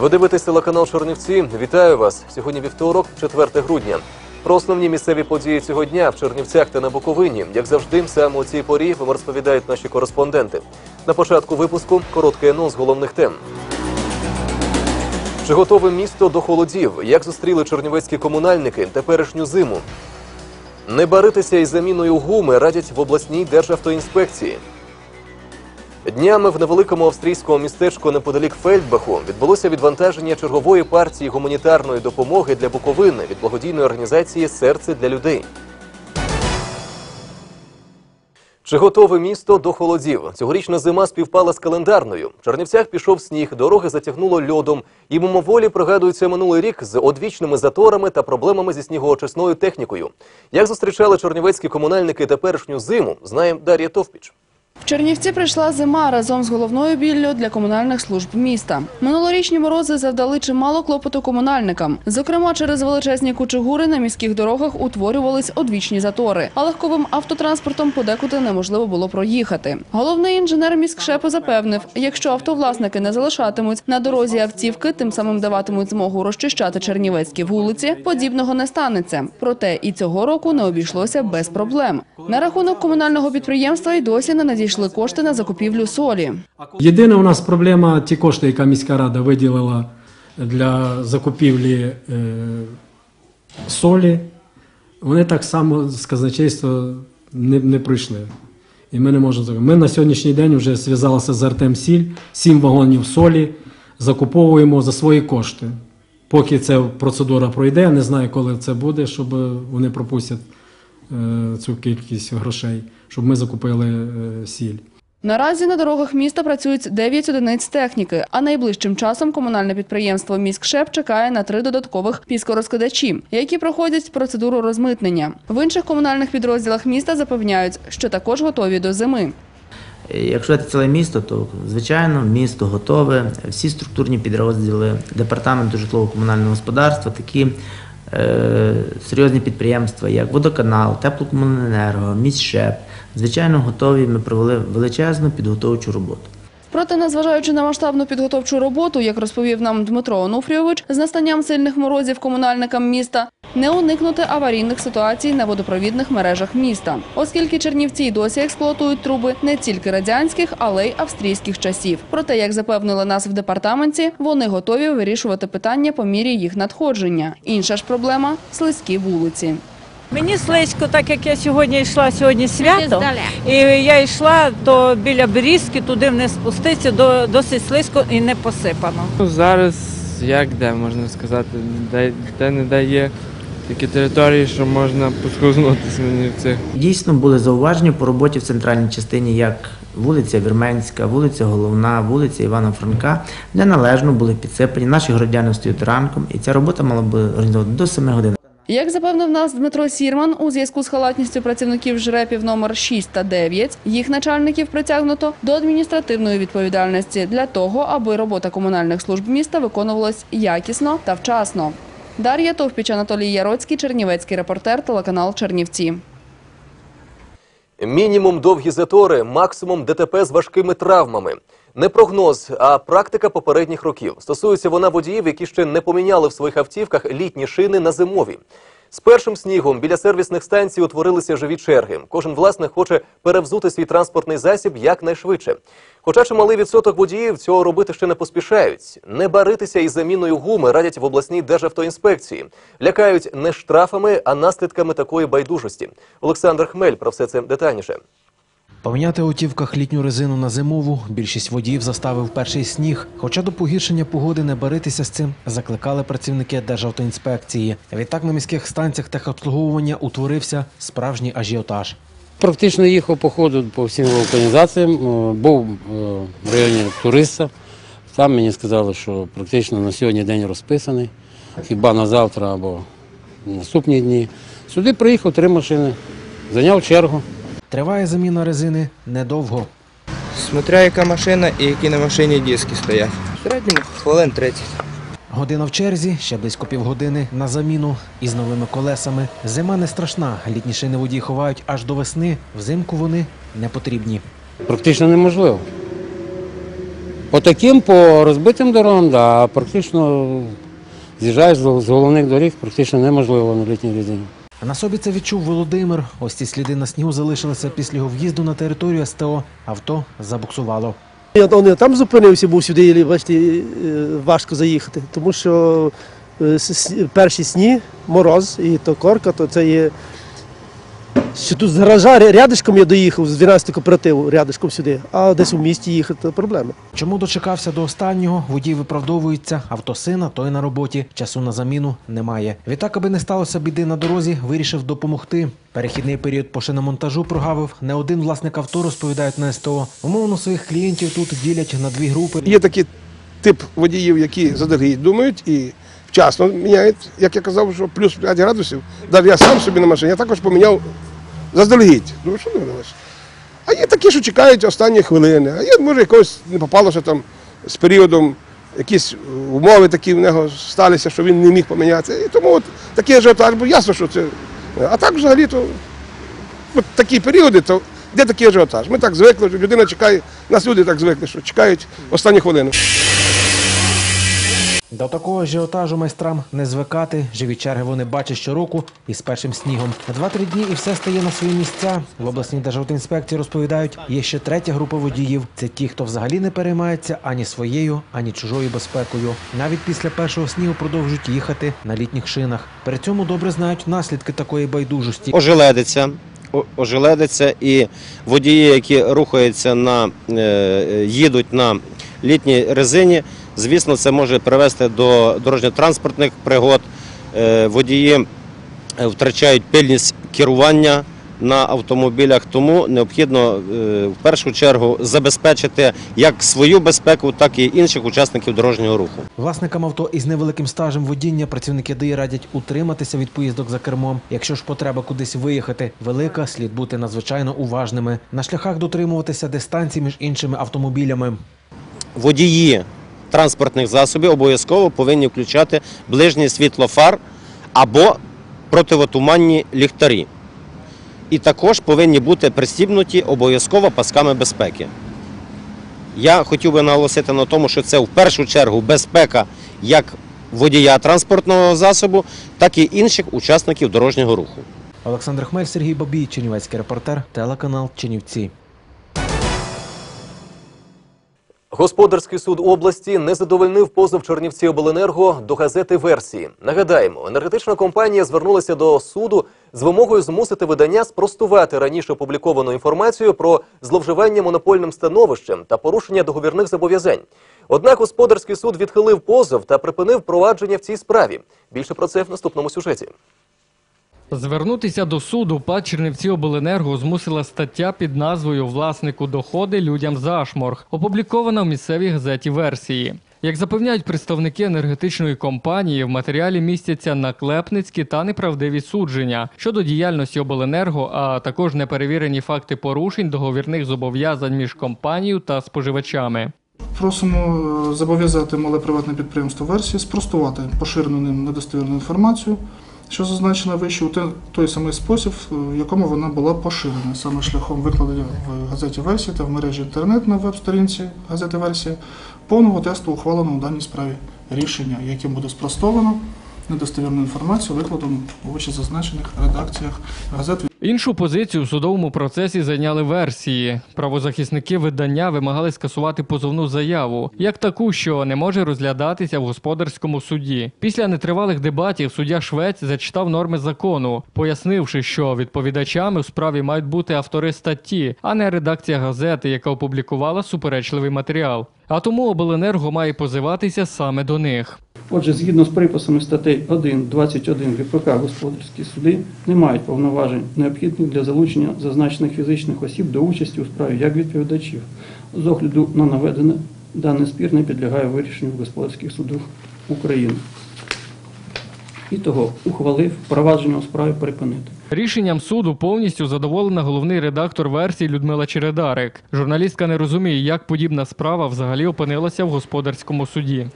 Ви дивитесь телеканал Чернівці. Вітаю вас. Сьогодні вівторок, 4 грудня. Про основні місцеві події цього дня в Чернівцях та на Буковині, як завжди, саме у цій порі вам розповідають наші кореспонденти. На початку випуску короткий анонс головних тем. Чи готове місто до холодів? Як зустріли чернівецькі комунальники теперішню зиму? Не баритися із заміною гуми радять в обласній державтоінспекції. Днями в невеликому австрійському містечку неподалік Фельдбаху відбулося відвантаження чергової партії гуманітарної допомоги для Буковини від благодійної організації Серце для людей. Чи готове місто до холодів? Цьогорічна зима співпала з календарною. В Чернівцях пішов сніг, дороги затягнуло льодом. І мимоволі пригадується минулий рік з одвічними заторами та проблемами зі снігоочисною технікою. Як зустрічали чернівецькі комунальники теперішню зиму, знає Дар'я Товпіч. В Чернівці прийшла зима разом з головною біллю для комунальних служб міста. Минулорічні морози завдали чимало клопоту комунальникам. Зокрема, через величезні кучугури на міських дорогах утворювались одвічні затори, а легковим автотранспортом подекуди неможливо було проїхати. Головний інженер міськшепу запевнив, якщо автовласники не залишатимуть на дорозі автівки, тим самим даватимуть змогу розчищати чернівецькі вулиці, подібного не станеться. Проте і цього року не обійшлося без проблем. На рахунок комунального підприємства й досі не надійшли кошти на закупівлю солі. Єдина у нас проблема ті кошти, яка міська рада виділила для закупівлі е, солі, вони так само з казначейства не, не пройшли. І ми не можемо. Ми на сьогоднішній день вже зв'язалися з Артем Сіль, сім вагонів солі закуповуємо за свої кошти. Поки ця процедура пройде, я не знаю, коли це буде, щоб вони пропустять цю кількість грошей, щоб ми закупили е, сіль. Наразі на дорогах міста працюють 9 одиниць техніки, а найближчим часом комунальне підприємство «Міськшеп» чекає на три додаткових піскорозкидачі, які проходять процедуру розмитнення. В інших комунальних підрозділах міста запевняють, що також готові до зими. Якщо це ціле місто, то звичайно місто готове. Всі структурні підрозділи департаменту житлово-комунального господарства, такі е, серйозні підприємства, як водоканал, теплокомуненерго, міськшеп, звичайно, готові. Ми провели величезну підготовчу роботу. Проте, незважаючи на масштабну підготовчу роботу, як розповів нам Дмитро Онуфрійович, з настанням сильних морозів комунальникам міста не уникнути аварійних ситуацій на водопровідних мережах міста, оскільки Чернівці й досі експлуатують труби не тільки радянських, але й австрійських часів. Проте, як запевнили нас в департаменті, вони готові вирішувати питання по мірі їх надходження. Інша ж проблема слизькі вулиці. Мені слизько, так як я сьогодні йшла сьогодні свято, і я йшла то біля берізки, туди вниз спуститися, до, досить слизько і не посипано. Ну, зараз як де можна сказати, де, де не дає такі території, що можна поскользнутися на них цих. Дійсно були зауваження по роботі в центральній частині, як вулиця Вірменська, вулиця Головна, вулиця Івана Франка, де належно були підсипані. Наші городяни встають ранком, і ця робота мала би організовувати до 7 годин. Як запевнив нас Дмитро Сірман, у зв'язку з халатністю працівників жрепів номер 6 та 9, їх начальників притягнуто до адміністративної відповідальності для того, аби робота комунальних служб міста виконувалась якісно та вчасно. Дар'я Товпіч, Анатолій Яроцький, Чернівецький репортер, телеканал Чернівці. Мінімум довгі затори, максимум ДТП з важкими травмами. Не прогноз, а практика попередніх років. Стосується вона водіїв, які ще не поміняли в своїх автівках літні шини на зимові. З першим снігом біля сервісних станцій утворилися живі черги. Кожен власник хоче перевзути свій транспортний засіб якнайшвидше. Хоча чималий відсоток водіїв цього робити ще не поспішають. Не баритися із заміною гуми радять в обласній державтоінспекції. Лякають не штрафами, а наслідками такої байдужості. Олександр Хмель про все це детальніше. Поміняти у автівках літню резину на зимову більшість водіїв заставив перший сніг. Хоча до погіршення погоди не баритися з цим закликали працівники Державтоінспекції. Відтак на міських станціях техобслуговування утворився справжній ажіотаж. Практично їхав по ходу по всім організаціям. Е, Був е, в районі туриста. Там мені сказали, що практично на сьогодні день розписаний, хіба на завтра або наступні дні. Сюди приїхав три машини, зайняв чергу. Триває заміна резини недовго. Смотря яка машина і які на машині диски стоять. В середньому хвилин 30. Година в черзі, ще близько півгодини на заміну із новими колесами. Зима не страшна. Літні шини водії ховають аж до весни. Взимку вони не потрібні. Практично неможливо. По таким, по розбитим дорогам, да, а практично з'їжджаєш з головних доріг, практично неможливо на літній резині. На собі це відчув Володимир. Ось ці сліди на снігу залишилися після його в'їзду на територію СТО. Авто забуксувало. Я не там зупинився, був сюди, бачите, е, важко заїхати, тому що е, перші сні, мороз і то корка, то це є. Що тут з гаража рядишком я доїхав з 12 кооперативу рядишком сюди, а десь у місті їхати проблеми. Чому дочекався до останнього? Водій виправдовується. Авто сина, той на роботі. Часу на заміну немає. Відтак, аби не сталося біди на дорозі, вирішив допомогти. Перехідний період по шиномонтажу прогавив. Не один власник авто розповідають на СТО. Умовно своїх клієнтів тут ділять на дві групи. Є такий тип водіїв, які заздалегідь думають і вчасно міняють. Як я казав, що плюс 5 градусів, навіть я сам собі на машині, я також поміняв заздалегідь. Думаю, що не видалось. А є такі, що чекають останні хвилини. А є, може, якось не попалося там з періодом, якісь умови такі в нього сталися, що він не міг поміняти. І тому от такий ажіотаж, бо ясно, що це. А так взагалі то от такі періоди, то де такий ажіотаж? Ми так звикли, що людина чекає, нас люди так звикли, що чекають останні хвилини. До такого ажіотажу майстрам не звикати. Живі черги вони бачать щороку із першим снігом. Два-три дні і все стає на свої місця. В обласній державтоінспекції розповідають, є ще третя група водіїв. Це ті, хто взагалі не переймається ані своєю, ані чужою безпекою. Навіть після першого снігу продовжують їхати на літніх шинах. При цьому добре знають наслідки такої байдужості. ожеледиться. Ожеледиться і водії, які рухаються на е, їдуть на літній резині, звісно, це може привести до дорожньо-транспортних пригод. Е, Водії е, втрачають пильність керування на автомобілях, тому необхідно е, в першу чергу забезпечити як свою безпеку, так і інших учасників дорожнього руху. Власникам авто із невеликим стажем водіння працівники ДАІ радять утриматися від поїздок за кермом. Якщо ж потреба кудись виїхати велика, слід бути надзвичайно уважними. На шляхах дотримуватися дистанції між іншими автомобілями. водії транспортних засобів обов'язково повинні включати ближнє світло фар або противотуманні ліхтарі. І також повинні бути пристібнуті обов'язково пасками безпеки. Я хотів би наголосити на тому, що це в першу чергу безпека як водія транспортного засобу, так і інших учасників дорожнього руху. Олександр Хмель, Сергій Бабій, Чернівецький репортер, телеканал Чернівці. Господарський суд області не задовольнив позов Чернівці обленерго до газети версії. Нагадаємо, енергетична компанія звернулася до суду з вимогою змусити видання спростувати раніше опубліковану інформацію про зловживання монопольним становищем та порушення договірних зобов'язань. Однак господарський суд відхилив позов та припинив провадження в цій справі. Більше про це в наступному сюжеті. Звернутися до суду ПАД Чернівці Обленерго змусила стаття під назвою Власнику доходи людям зашморг, опублікована в місцевій газеті версії. Як запевняють представники енергетичної компанії, в матеріалі містяться наклепницькі та неправдиві судження щодо діяльності обленерго, а також неперевірені факти порушень договірних зобов'язань між компанією та споживачами. Просимо е, зобов'язати мале приватне підприємство версії спростувати поширену ним недостовірну інформацію, що зазначена вище у той самий спосіб, е, в якому вона була поширена, саме шляхом викладення в газеті версії та в мережі інтернет на веб-сторінці газети версія повного тесту ухвалено у даній справі. Рішення, яким буде спростовано недостовірну інформацію, викладену у вище зазначених редакціях газет Іншу позицію в судовому процесі зайняли версії. Правозахисники видання вимагали скасувати позовну заяву, як таку, що не може розглядатися в господарському суді. Після нетривалих дебатів суддя Швець зачитав норми закону, пояснивши, що відповідачами у справі мають бути автори статті, а не редакція газети, яка опублікувала суперечливий матеріал. А тому обленерго має позиватися саме до них. Отже, згідно з приписами статей 1, 21 ГПК господарські суди не мають повноважень, необхідних для залучення зазначених фізичних осіб до участі у справі як відповідачів. З огляду на наведене, даний спір не підлягає вирішенню в господарських судах України. І того ухвалив провадження у справі припинити. Рішенням суду повністю задоволена головний редактор версії Людмила Чередарик. Журналістка не розуміє, як подібна справа взагалі опинилася в господарському суді.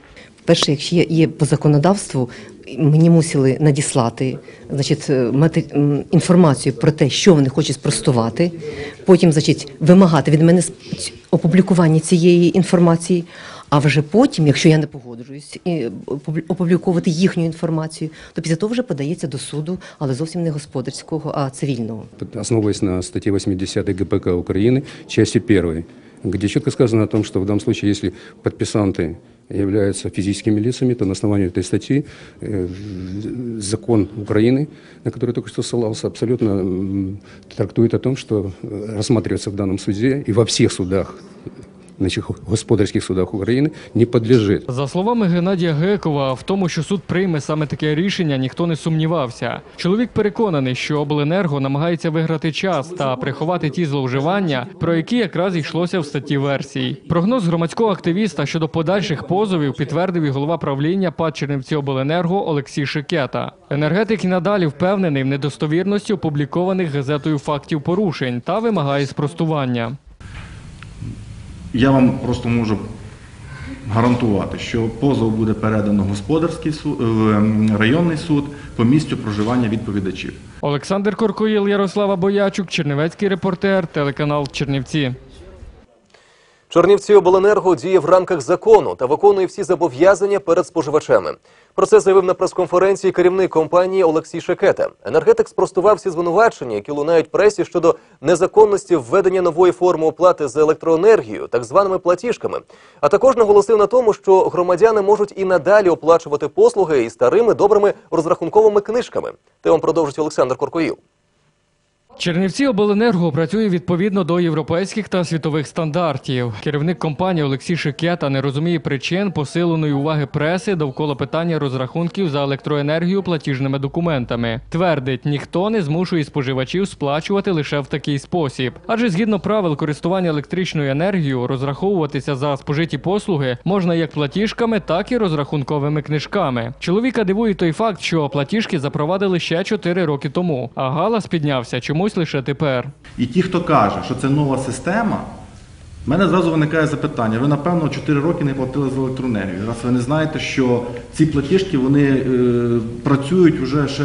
Перше, якщо є, є по законодавству, мені мусили надіслати значить, е, мати, м, інформацію про те, що вони хочуть спростувати, потім значить, вимагати від мене сп- ць- опублікування цієї інформації. А вже потім, якщо я не погоджуюсь, і опублі- опубліковувати їхню інформацію, то після того вже подається до суду, але зовсім не господарського, а цивільного. основываясь на статье 80 ГПК Украины, части 1, где четко сказано о том, что в данном случае, если подписанты являются физическими лицами, то на основании этой статьи э, закон Украины, на который только что ссылался, абсолютно м, трактует о том, что э, рассматривается в данном суде и во всех судах, значит, господарских судах Украины не подлежит За словами Геннадія Гекова, в тому, що суд прийме саме таке рішення, ніхто не сумнівався. Чоловік переконаний, що обленерго намагається виграти час та приховати ті зловживання, про які якраз йшлося в статті версій. Прогноз громадського активіста щодо подальших позовів підтвердив і голова правління ПАД Обленерго Олексій Шикета. Енергетик і надалі впевнений в недостовірності опублікованих газетою фактів порушень та вимагає спростування. Я вам просто можу гарантувати, що позов буде передано господарський суд, ем, районний суд по місцю проживання відповідачів. Олександр Коркоїл, Ярослава Боячук, Чернівецький репортер, телеканал Чернівці. Чернівці обленерго діє в рамках закону та виконує всі зобов'язання перед споживачами. Про це заявив на прес-конференції керівник компанії Олексій Шекета. Енергетик спростував всі звинувачення, які лунають пресі щодо незаконності введення нової форми оплати за електроенергію, так званими платіжками. А також наголосив на тому, що громадяни можуть і надалі оплачувати послуги із старими добрими розрахунковими книжками. Те вам продовжить Олександр Коркоїл. Чернівці обленерго працює відповідно до європейських та світових стандартів. Керівник компанії Олексій Шикета не розуміє причин посиленої уваги преси довкола питання розрахунків за електроенергію платіжними документами. Твердить, ніхто не змушує споживачів сплачувати лише в такий спосіб. Адже згідно правил користування електричною енергією, розраховуватися за спожиті послуги можна як платіжками, так і розрахунковими книжками. Чоловіка дивує той факт, що платіжки запровадили ще 4 роки тому, а галас піднявся чомусь лише тепер. І ті, хто каже, що це нова система, в мене зразу виникає запитання. Ви, напевно, 4 роки не платили за електроенергію. Раз ви не знаєте, що ці платіжки вони е, працюють вже ще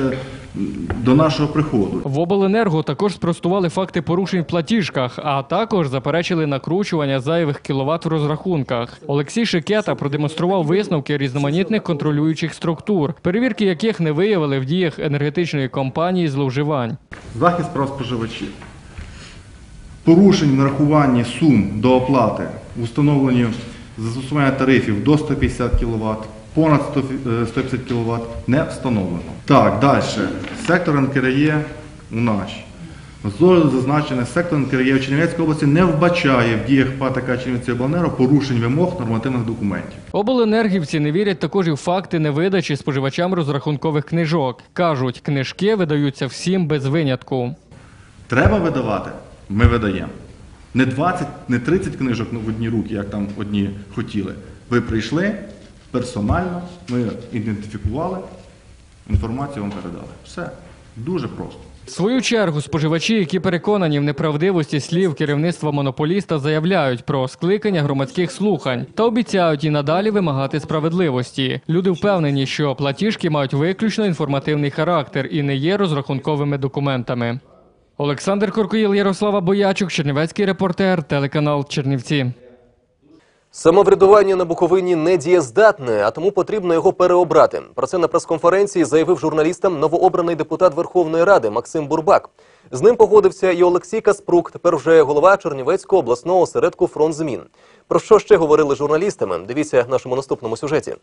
до нашого приходу. В обленерго також спростували факти порушень в платіжках, а також заперечили накручування зайвих кіловат в розрахунках. Олексій Шикета продемонстрував висновки різноманітних контролюючих структур, перевірки яких не виявили в діях енергетичної компанії зловживань. Захист прав споживачів. Порушень в нарахуванні сум до оплати в установленні застосування тарифів до 150 кВт, понад 100, е, 150 кВт не встановлено. Так, далі. Сектор НКРЄ у нас. Зо зазначене, сектор НКРЄ в Чернівецькій області не вбачає в діях ПАТК Чернівці обленерго порушень вимог нормативних документів. Обленергівці не вірять також і в факти невидачі споживачам розрахункових книжок. Кажуть, книжки видаються всім без винятку. Треба видавати, ми видаємо. Не 20, не 30 книжок в одні руки, як там одні хотіли. Ви прийшли персонально, ми ідентифікували, інформацію вам передали. Все. Дуже просто. В свою чергу споживачі, які переконані в неправдивості слів керівництва монополіста, заявляють про скликання громадських слухань та обіцяють і надалі вимагати справедливості. Люди впевнені, що платіжки мають виключно інформативний характер і не є розрахунковими документами. Олександр Коркоїл, Ярослава Боячук, Чернівецький репортер, телеканал Чернівці. Самоврядування на Буковині не дієздатне, а тому потрібно його переобрати. Про це на прес-конференції заявив журналістам новообраний депутат Верховної Ради Максим Бурбак. З ним погодився і Олексій Каспрук, тепер вже голова Чернівецького обласного осередку «Фронт змін». Про що ще говорили журналістами? Дивіться в нашому наступному сюжеті.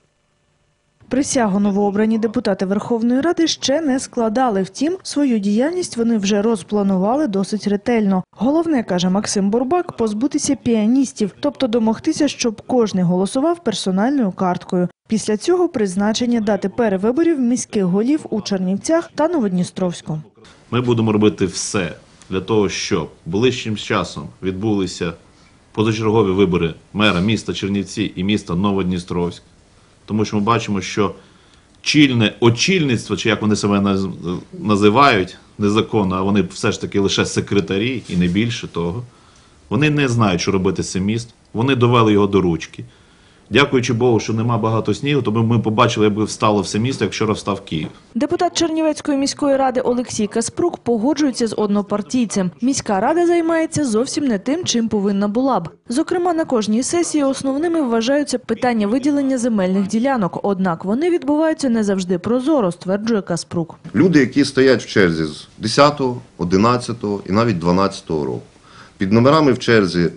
Присягу новообрані депутати Верховної Ради ще не складали. Втім, свою діяльність вони вже розпланували досить ретельно. Головне, каже Максим Бурбак, позбутися піаністів, тобто домогтися, щоб кожний голосував персональною карткою. Після цього призначення дати перевиборів міських голів у Чернівцях та Новодністровську. Ми будемо робити все для того, щоб ближчим часом відбулися позачергові вибори мера міста Чернівці і міста Новодністровськ. Тому що ми бачимо, що чільне очільництво, чи як вони себе наз- називають незаконно, а вони все ж таки лише секретарі і не більше того. Вони не знають, що робити з цим містом. Вони довели його до ручки. Дякуючи Богу, що нема багато снігу, то ми побачили, якби встало все місто, як вчора встав Київ. Депутат Чернівецької міської ради Олексій Каспрук погоджується з однопартійцем. Міська рада займається зовсім не тим, чим повинна була б. Зокрема, на кожній сесії основними вважаються питання виділення земельних ділянок. Однак вони відбуваються не завжди прозоро, стверджує Каспрук. Люди, які стоять в черзі з 10, 11 і навіть 12 року. Під номерами в черзі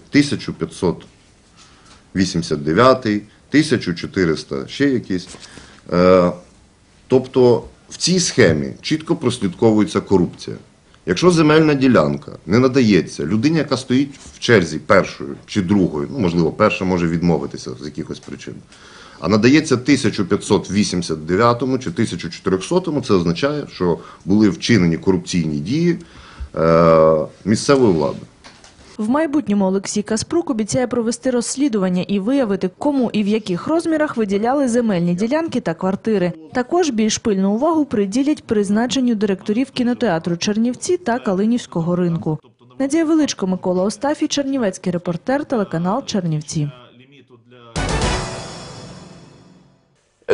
1589, 1400, ще якісь. Е, тобто в цій схемі чітко прослідковується корупція. Якщо земельна ділянка не надається людині, яка стоїть в черзі першою чи другою, ну можливо, перша може відмовитися з якихось причин, а надається 1589 чи 1400, це означає, що були вчинені корупційні дії е, місцевої влади. В майбутньому Олексій Каспрук обіцяє провести розслідування і виявити, кому і в яких розмірах виділяли земельні ділянки та квартири. Також більш пильну увагу приділять призначенню директорів кінотеатру Чернівці та Калинівського ринку. Надія Величко, Микола Остафій, Чернівецький репортер, телеканал Чернівці.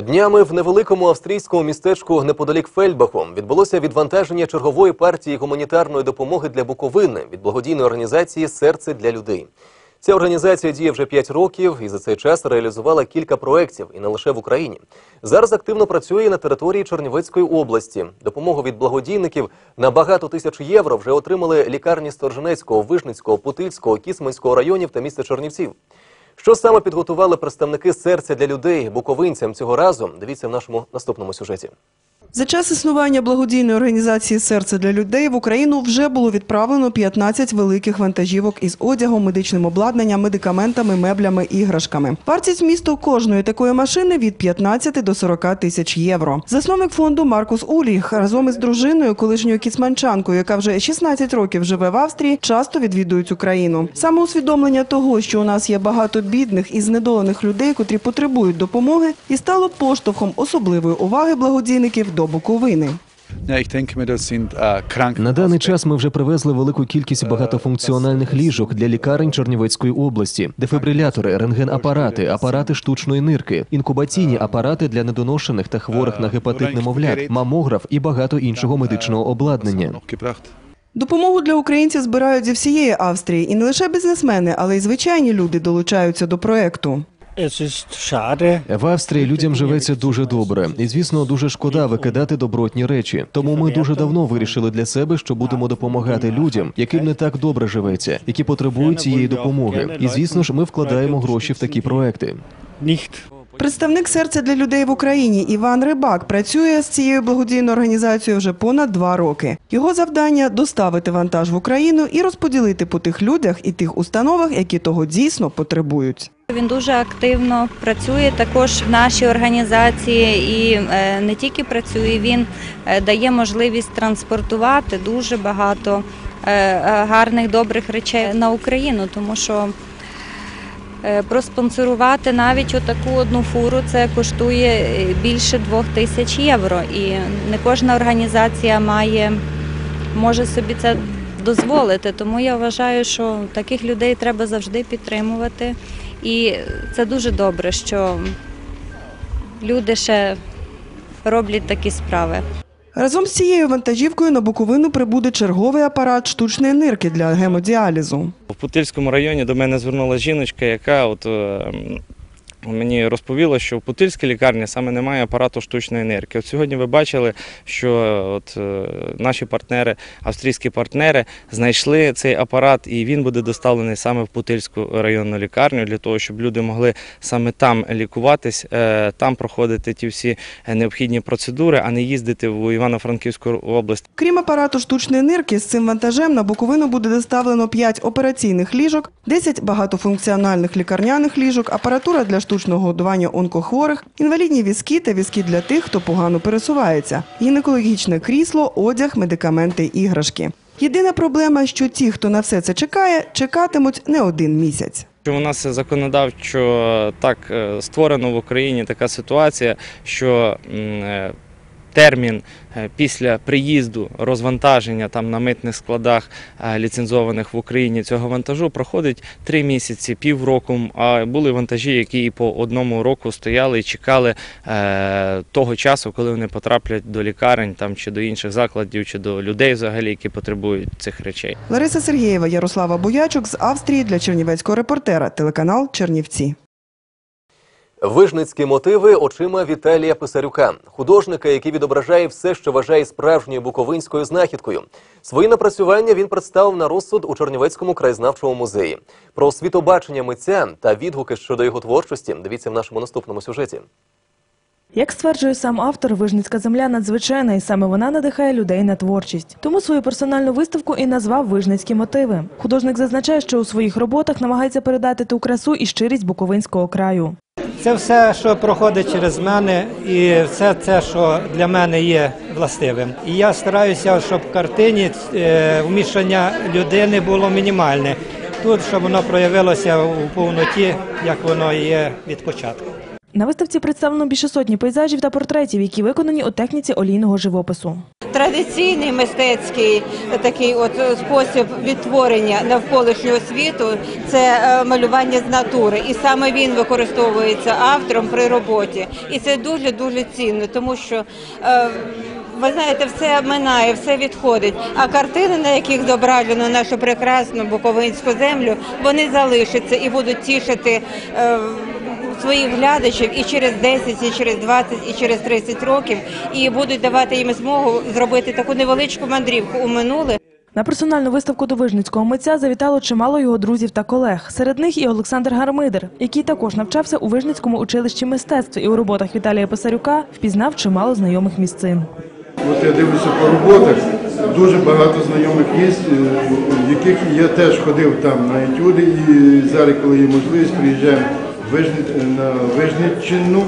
Днями в невеликому австрійському містечку неподалік Фельдбаху відбулося відвантаження чергової партії гуманітарної допомоги для Буковини від благодійної організації Серце для людей. Ця організація діє вже 5 років і за цей час реалізувала кілька проєктів, і не лише в Україні. Зараз активно працює на території Чернівецької області. Допомогу від благодійників на багато тисяч євро вже отримали лікарні Сторженецького, Вижницького, Путильського, Кісманського районів та міста Чернівців. Що саме підготували представники серця для людей буковинцям цього разу? Дивіться в нашому наступному сюжеті. За час існування благодійної організації Серце для людей в Україну вже було відправлено 15 великих вантажівок із одягом, медичним обладнанням, медикаментами, меблями, іграшками. Вартість місту кожної такої машини від 15 до 40 тисяч євро. Засновник фонду Маркус Уліх разом із дружиною, колишньою кіцманчанкою, яка вже 16 років живе в Австрії, часто відвідують Україну. Саме усвідомлення того, що у нас є багато бідних і знедолених людей, котрі потребують допомоги, і стало поштовхом особливої уваги благодійників до Буковини. На даний час ми вже привезли велику кількість багатофункціональних ліжок для лікарень Чернівецької області, дефібрилятори, рентген-апарати, апарати штучної нирки, інкубаційні апарати для недоношених та хворих на гепатит немовлят, мамограф і багато іншого медичного обладнання. Допомогу для українців збирають зі всієї Австрії, і не лише бізнесмени, але й звичайні люди долучаються до проекту. В Австрії людям живеться дуже добре, і звісно, дуже шкода викидати добротні речі. Тому ми дуже давно вирішили для себе, що будемо допомагати людям, яким не так добре живеться, які потребують цієї допомоги. І звісно ж, ми вкладаємо гроші в такі проекти. Представник серця для людей в Україні Іван Рибак працює з цією благодійною організацією вже понад два роки. Його завдання доставити вантаж в Україну і розподілити по тих людях і тих установах, які того дійсно потребують. Він дуже активно працює також в нашій організації і е, не тільки працює, він е, дає можливість транспортувати дуже багато е, гарних добрих речей на Україну, тому що проспонсорувати навіть отаку одну фуру це коштує більше двох тисяч євро. І не кожна організація має може собі це дозволити. Тому я вважаю, що таких людей треба завжди підтримувати. І це дуже добре, що люди ще роблять такі справи. Разом з цією вантажівкою на Буковину прибуде черговий апарат штучної нирки для гемодіалізу. В Путильському районі до мене звернулася жіночка, яка от е, мені розповіла, що в Путильській лікарні саме немає апарату штучної енергії. От сьогодні ви бачили, що от е, наші партнери, австрійські партнери, знайшли цей апарат, і він буде доставлений саме в Путильську районну лікарню для того, щоб люди могли саме там лікуватись, е, там проходити ті всі необхідні процедури, а не їздити в Івано-Франківську область. Крім апарату штучної нирки, з цим вантажем на Буковину буде доставлено 5 операційних ліжок, 10 багатофункціональних лікарняних ліжок, апаратура для штучного годування онкохворих, інвалідні візки та візки для тих, хто погано пересувається, гінекологічне крісло, одяг, медикаменти, іграшки. Єдина проблема, що ті, хто на все це чекає, чекатимуть не один місяць. У нас законодавчо так е, створено в Україні така ситуація, що е, термін е, після приїзду розвантаження там на митних складах е, ліцензованих в Україні цього вантажу проходить три місяці, півроку. А були вантажі, які і по одному року стояли і чекали е, того часу, коли вони потраплять до лікарень там чи до інших закладів, чи до людей взагалі, які потребують цих речей. Лариса Сергієва, Ярослава Боячук з Австрії для Чернівецького репортера, телеканал Чернівці. Вижницькі мотиви очима Віталія Писарюка, художника, який відображає все, що вважає справжньою буковинською знахідкою. Свої напрацювання він представив на розсуд у Чернівецькому краєзнавчому музеї. Про світобачення митця та відгуки щодо його творчості дивіться в нашому наступному сюжеті. Як стверджує сам автор, вижницька земля надзвичайна, і саме вона надихає людей на творчість. Тому свою персональну виставку і назвав вижницькі мотиви. Художник зазначає, що у своїх роботах намагається передати ту красу і щирість буковинського краю. Це все, що проходить через мене, і все це, що для мене є властивим. І я стараюся, щоб в картині е, вмішання людини було мінімальне. Тут, щоб воно проявилося у повноті, як воно є від початку. На виставці представлено більше сотні пейзажів та портретів, які виконані у техніці олійного живопису. Традиційний мистецький такий от спосіб відтворення навколишнього світу це е, малювання з натури, і саме він використовується автором при роботі. І це дуже дуже цінно, тому що е, ви знаєте, все минає, все відходить. А картини, на яких зображено нашу прекрасну буковинську землю, вони залишаться і будуть тішити. Своїх глядачів і через 10, і через 20, і через 30 років, і будуть давати їм змогу зробити таку невеличку мандрівку у минуле. На персональну виставку до вижницького митця завітало чимало його друзів та колег. Серед них і Олександр Гармидер, який також навчався у Вижницькому училищі мистецтв і у роботах Віталія Писарюка впізнав чимало знайомих місцин. От я дивлюся по роботах, дуже багато знайомих місць, е, в яких я теж ходив там на етюди, і зараз, коли є можливість, приїжджаємо на Вижниччину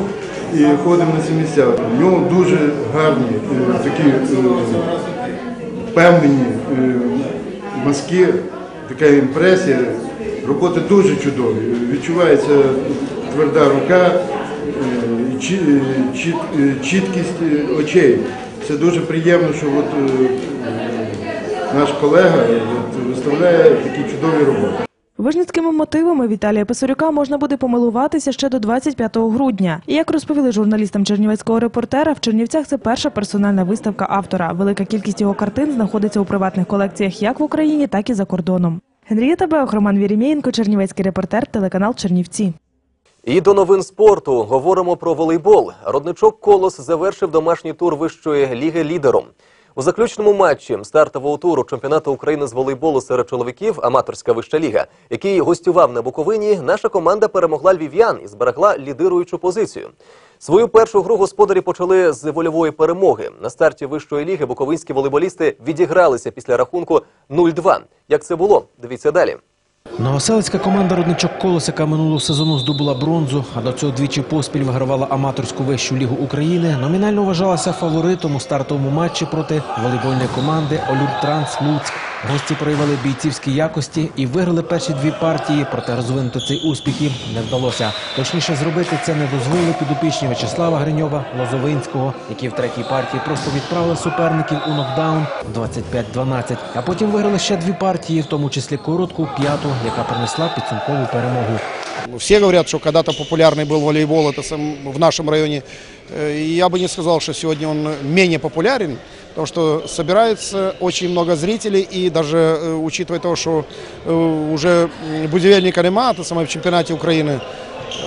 і ходимо на ці місця. В нього дуже гарні е, такі е, впевнені е, мазки, така імпресія. Роботи дуже чудові. Відчувається тверда рука, е, е, е, чіткість е, очей. Це дуже приємно, що от, е, наш колега е, виставляє такі чудові роботи. Вижницькими мотивами Віталія Писарюка можна буде помилуватися ще до 25 грудня. І як розповіли журналістам чернівецького репортера, в Чернівцях це перша персональна виставка автора. Велика кількість його картин знаходиться у приватних колекціях як в Україні, так і за кордоном. Генрієта Беох, Роман Вірімєєнко, Чернівецький репортер, телеканал Чернівці. І до новин спорту говоримо про волейбол. Родничок Колос завершив домашній тур вищої ліги лідером. У заключному матчі стартового туру чемпіонату України з волейболу серед чоловіків аматорська вища ліга, який гостював на Буковині, наша команда перемогла львів'ян і зберегла лідируючу позицію. Свою першу гру господарі почали з вольової перемоги. На старті вищої ліги буковинські волейболісти відігралися після рахунку 0-2. Як це було? Дивіться далі. Новоселицька команда родничок Колосика минулого сезону здобула бронзу, а до цього двічі поспіль вигравала аматорську вищу лігу України, номінально вважалася фаворитом у стартовому матчі проти волейбольної команди Олюртранс Луцьк. Гості проявили бійцівські якості і виграли перші дві партії, проте розвинути цей успіх їм не вдалося. Точніше, зробити це не дозволили підопічні В'ячеслава Гриньова Лозовинського, які в третій партії просто відправили суперників у нокдаун 25-12, а потім виграли ще дві партії, в тому числі коротку, п'яту, яка принесла підсумкову перемогу. Все говорят, что когда-то популярный был волейбол это сам- в нашем районе. Э, и Я бы не сказал, что сегодня он менее популярен, потому что собирается очень много зрителей, и даже э, учитывая то, что э, уже м, будівельника нема, это самое в чемпионате Украины,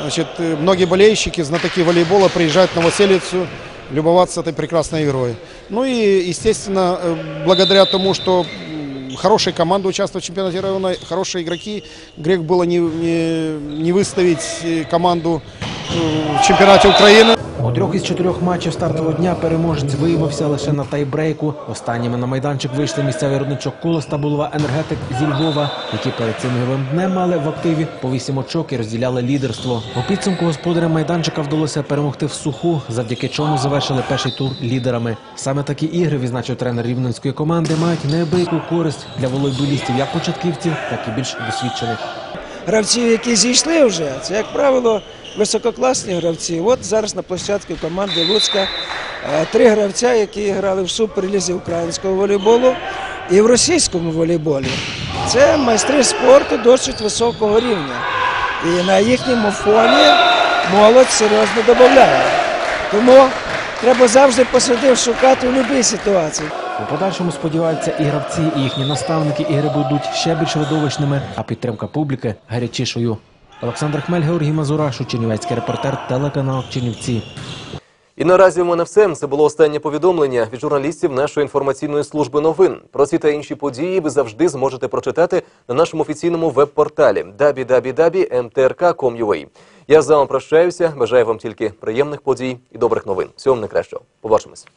значит, э, многие болельщики, знатоки волейбола приезжают в Новоселицу любоваться этой прекрасной игрой. Ну и, естественно, э, благодаря тому, что м, хорошие команды участвуют в чемпионате района, хорошие игроки. Грех было не, не, не выставить э, команду э, в чемпионате Украины. У трьох із чотирьох матчів стартового дня переможець виявився лише на тайбрейку. Останніми на майданчик вийшли місцевий родничок Колос та булава енергетик зі Львова, які перед цим ігровим днем мали в активі по вісім очок і розділяли лідерство. У підсумку господарям майданчика вдалося перемогти в суху, завдяки чому завершили перший тур лідерами. Саме такі ігри, відзначив тренер рівненської команди, мають неабияку користь для волейболістів як початківців, так і більш досвідчених. гравців, які зійшли вже, це, як правило, висококласні гравці. От зараз на площадці команди Луцька е, три гравця, які грали в суперлізі українського волейболу і в російському волейболі. Це майстри спорту досить високого рівня. І на їхньому фоні молодь серйозно додає. Тому треба завжди посадив шукати в будь-якій ситуації. У подальшому сподіваються і гравці, і їхні наставники ігри будуть ще більш видовищними, а підтримка публіки гарячішою. Олександр Хмель, Георгій Мазурашу, Чернівецький репортер, телеканал Чернівці. І наразі в мене все. Це було останнє повідомлення від журналістів нашої інформаційної служби новин. Про ці та інші події ви завжди зможете прочитати на нашому офіційному веб-порталі www.mtrk.com.ua. Я з вами прощаюся. Бажаю вам тільки приємних подій і добрих новин. Всього вам найкращого. Побачимось.